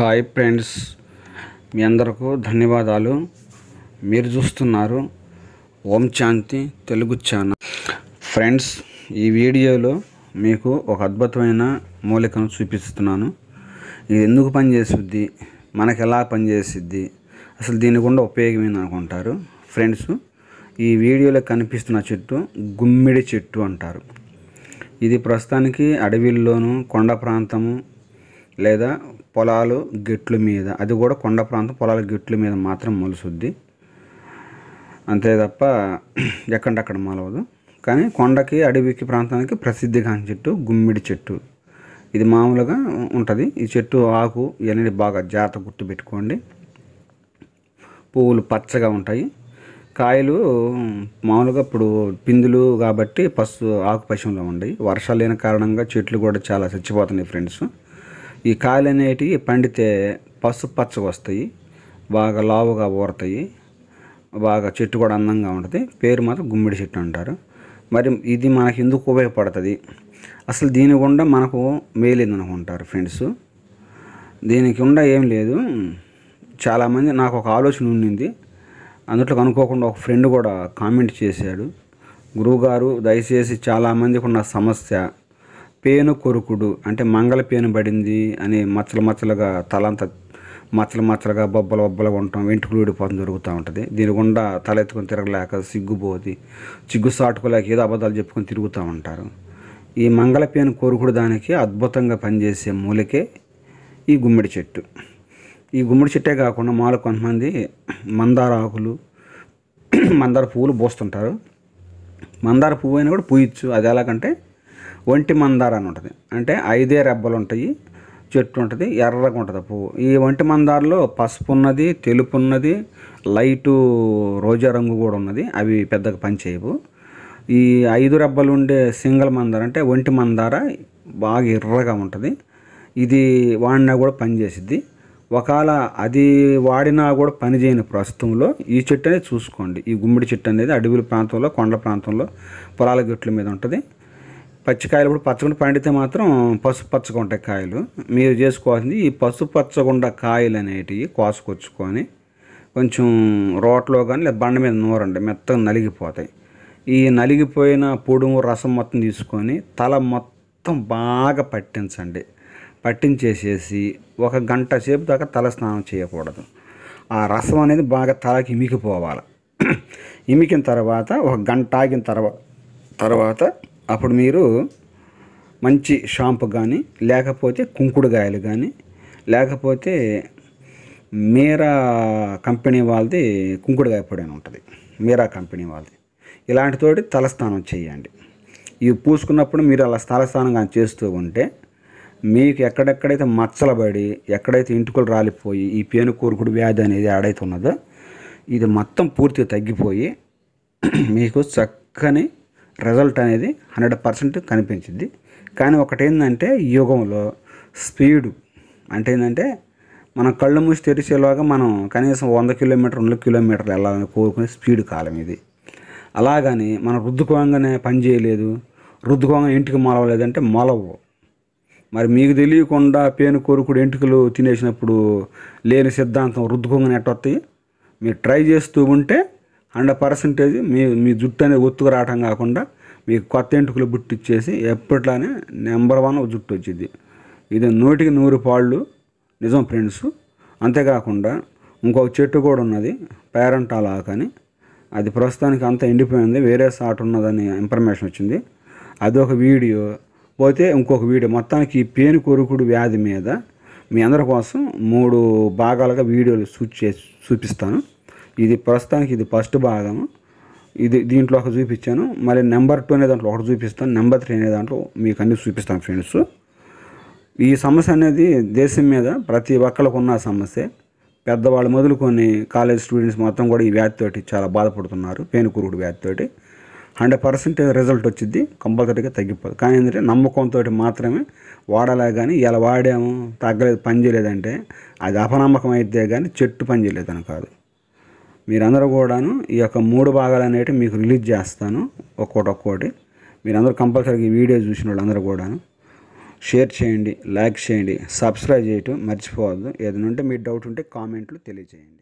Hi friends. మీ అందరకు ధన్యవాదాలు. మీరు చూస్తున్నారు ఓం శాంతి తెలుగు ఛానల్. ఫ్రెండ్స్ ఈ వీడియోలో మీకు ఒక అద్భుతమైన మూలికను చూపిస్తున్నాను. ఇది ఎందుకు పనిచేస్తుంది మనకు ఎలా పనిచేసిద్ది? అసలు దీని గుండా ఉపయోగం అనుకుంటారు? ఫ్రెండ్స్ ఈ వీడియోలో కనిపిస్తున్న చెట్టు గుమ్మిడి చెట్టు అంటారు. ఇది ప్రస్తుతానికి అడవిల్లోనూ కొండ ప్రాంతము లేదా పొలాలు గెట్ల మీద అది కూడా కొండ ప్రాంతం పొలాల గెట్ల మీద మాత్రం మొలుసుద్ది. అంతే తప్ప ఎక్కడక్కడ మొలవదు. కానీ కొండకి అడవికి ప్రాంతానికి ప్రసిద్ధిగాంచిన చెట్టు గుమ్మిడి చెట్టు. ఇది మామూలుగా ఉంటుంది. ఈ చెట్టు ఆకు ఇవన్నీ బాగా జాగ్రత్త గుర్తు పెట్టుకోండి. పువ్వులు పచ్చగా ఉంటాయి. కాయలు మామూలుగా ఇప్పుడు పిందులు కాబట్టి పసు ఆకు పశువులో ఉండయి. వర్షాలు లేని కారణంగా చెట్లు కూడా చాలా చచ్చిపోతున్నాయి ఫ్రెండ్స్. ఈ కాయలు అనేటివి పండితే పసుపు పచ్చగా వస్తాయి బాగా లావుగా ఊరతాయి బాగా చెట్టు కూడా అందంగా ఉంటుంది. పేరు మాత్రం గుమ్మిడి చెట్టు అంటారు. మరి ఇది మనకి ఎందుకు ఉపయోగపడుతుంది? అసలు దీని గుండా మనకు మేలేదు అనుకుంటారు ఫ్రెండ్స్ దీనికి ఉండ ఏం లేదు. చాలామంది నాకు ఒక ఆలోచన ఉండింది. అందులో అనుకోకుండా ఒక ఫ్రెండ్ కూడా కామెంట్ చేశాడు. గురువుగారు దయచేసి చాలామందికి ఉన్న సమస్య పేను కొరుకుడు. అంటే మంగళ పేను పడింది అని మచ్చలు మచ్చలుగా తలంతా మచ్చలు మచ్చలుగా బొబ్బలు బొబ్బలు ఉంటాం వెంట్రుకలు ఊడిపోవడం జరుగుతూ ఉంటుంది. దీని గుండా తల ఎత్తుకొని తిరగలేక సిగ్గుపోతి చిగ్గు సాటుకోలేక ఏదో అబద్ధాలు చెప్పుకొని తిరుగుతూ ఉంటారు. ఈ మంగళ పేను కొరుకుడు దానికి అద్భుతంగా పనిచేసే మూలికే ఈ గుమ్మడి చెట్టు. ఈ గుమ్మడి చెట్టే కాకుండా మాలు కొంతమంది మందార ఆకులు మందార పువ్వులు పోస్తుంటారు. మందార పువ్వు అయినా కూడా పూయచ్చు. అది ఎలాగంటే ఒంటి మందార అని ఉంటుంది. అంటే ఐదే రెబ్బలు ఉంటాయి చెట్టు ఉంటుంది ఎర్రగా ఉంటుంది పువ్వు. ఈ ఒంటి మందారలో పసుపు ఉన్నది తెలుపు ఉన్నది లైటు రోజా రంగు కూడా ఉన్నది అవి పెద్దగా పనిచేయవు. ఈ ఐదు రెబ్బలు ఉండే సింగల్ మందార అంటే ఒంటి మందార బాగా ఎర్రగా ఉంటుంది. ఇది వాడినా కూడా పనిచేసిద్ది ఒకవేళ అది వాడినా కూడా పనిచేయని ప్రస్తుతంలో ఈ చెట్టు అనేది చూసుకోండి. ఈ గుమ్మిడి చెట్టు అనేది అడవుల ప్రాంతంలో కొండ ప్రాంతంలో పొలాల గట్ల మీద ఉంటుంది. పచ్చికాయలు కూడా పచ్చకుండా పండితే మాత్రం పసుపు పచ్చగా ఉంటాయి కాయలు. మీరు చేసుకోవాల్సింది ఈ పసుపు పచ్చగుండ కాయలు అనేటివి కోసుకొచ్చుకొని కొంచెం రోట్లో కానీ లేదా బండ మీద నూరండి మెత్తగా నలిగిపోతాయి. ఈ నలిగిపోయిన పొడుము రసం మొత్తం తీసుకొని తల మొత్తం బాగా పట్టించండి. పట్టించేసేసి ఒక గంట సేపు దాకా తల స్నానం చేయకూడదు. ఆ రసం అనేది బాగా తలకి ఇమికిపోవాలి ఇమికిన తర్వాత ఒక గంట ఆగిన తర్వాత తర్వాత అప్పుడు మీరు మంచి షాంపు కానీ లేకపోతే కుంకుడుగాయలు కానీ లేకపోతే మీరా కంపెనీ వాళ్ళది కుంకుడుగాయ పొడి అని ఉంటుంది. మీరా కంపెనీ వాళ్ళది. ఇలాంటితోటి తలస్నానం చేయండి. ఇవి పూసుకున్నప్పుడు మీరు అలా తలస్నానం కానీ చేస్తూ ఉంటే మీకు ఎక్కడెక్కడైతే మచ్చలబడి ఎక్కడైతే ఇంటికలు రాలిపోయి ఈ పేను కూరుకుడు వ్యాధి అనేది ఆడైతే ఉన్నదో ఇది మొత్తం పూర్తిగా తగ్గిపోయి మీకు చక్కని రిజల్ట్ అనేది హండ్రెడ్ పర్సెంట్ కనిపించింది. కానీ ఒకటి ఏంటంటే యుగంలో స్పీడు అంటే ఏంటంటే మనం కళ్ళు మూసి తెరిచేలాగా మనం కనీసం వంద కిలోమీటర్ రెండు కిలోమీటర్లు వెళ్ళాలని కోరుకునే స్పీడ్ కాలం ఇది. అలాగని మనం రుద్దుకోగానే పని చేయలేదు. రుద్దుకోగా ఇంటికి మొలవలేదంటే మొలవు. మరి మీకు తెలియకుండా పేను కోరుకుడు ఎంటుకలు తినేసినప్పుడు లేని సిద్ధాంతం రుద్దుకోగానే ఎట్టొస్తాయి మీరు ట్రై చేస్తూ ఉంటే హండ్రెడ్ పర్సెంటేజ్ మీ మీ జుట్టు అనేది ఒత్తుకు రావటం కాకుండా మీకు కొత్త ఎంటుకలు బుట్టిచ్చేసి ఎప్పట్లానే నెంబర్ వన్ జుట్టు వచ్చింది. ఇది నూటికి నూరు పాళ్ళు నిజం ఫ్రెండ్స్. అంతేకాకుండా ఇంకొక చెట్టు కూడా ఉన్నది పేరెంటాల్ ఆకని అది ప్రస్తుతానికి అంతా ఎండిపోయింది వేరే సాట్ ఉన్నదని ఇన్ఫర్మేషన్ వచ్చింది. అది ఒక వీడియో. పోతే ఇంకొక వీడియో. మొత్తానికి ఈ పేను కొరుకుడు వ్యాధి మీద మీ అందరి కోసం మూడు భాగాలుగా వీడియోలు సూచి చేసి చూపిస్తాను. ఇది ప్రస్తుతానికి ఇది ఫస్ట్ భాగము. ఇది దీంట్లో ఒక చూపించాను. మళ్ళీ నెంబర్ టూ అనే దాంట్లో ఒకటి చూపిస్తాను. నెంబర్ త్రీ అనే దాంట్లో మీకు అన్ని చూపిస్తాను ఫ్రెండ్స్. ఈ సమస్య అనేది దేశం మీద ప్రతి ఒక్కరికి ఉన్న సమస్య. పెద్దవాళ్ళు మొదలుకొని కాలేజ్ స్టూడెంట్స్ మొత్తం కూడా ఈ వ్యాధితోటి చాలా బాధపడుతున్నారు. పేనుకూరుడు వ్యాధితోటి హండ్రెడ్ పర్సెంట్ రిజల్ట్ వచ్చింది కంపల్సరీగా తగ్గిపోదు. కానీ ఏంటంటే నమ్మకంతో మాత్రమే వాడాలే కానీ ఇలా వాడాము తగ్గలేదు పని చేయలేదంటే అది అపనమ్మకం అయితే కానీ చెట్టు పని చేయలేదని కాదు. మీరందరూ కూడాను ఈ యొక్క మూడు భాగాలు అనేవి మీకు రిలీజ్ చేస్తాను ఒక్కోటి ఒక్కోటి. మీరందరూ కంపల్సరీగా ఈ వీడియో చూసిన వాళ్ళందరూ కూడాను షేర్ చేయండి లైక్ చేయండి సబ్స్క్రైబ్ చేయటం మర్చిపోవద్దు. ఏదైనా ఉంటే మీ డౌట్ ఉంటే కామెంట్లు తెలియజేయండి.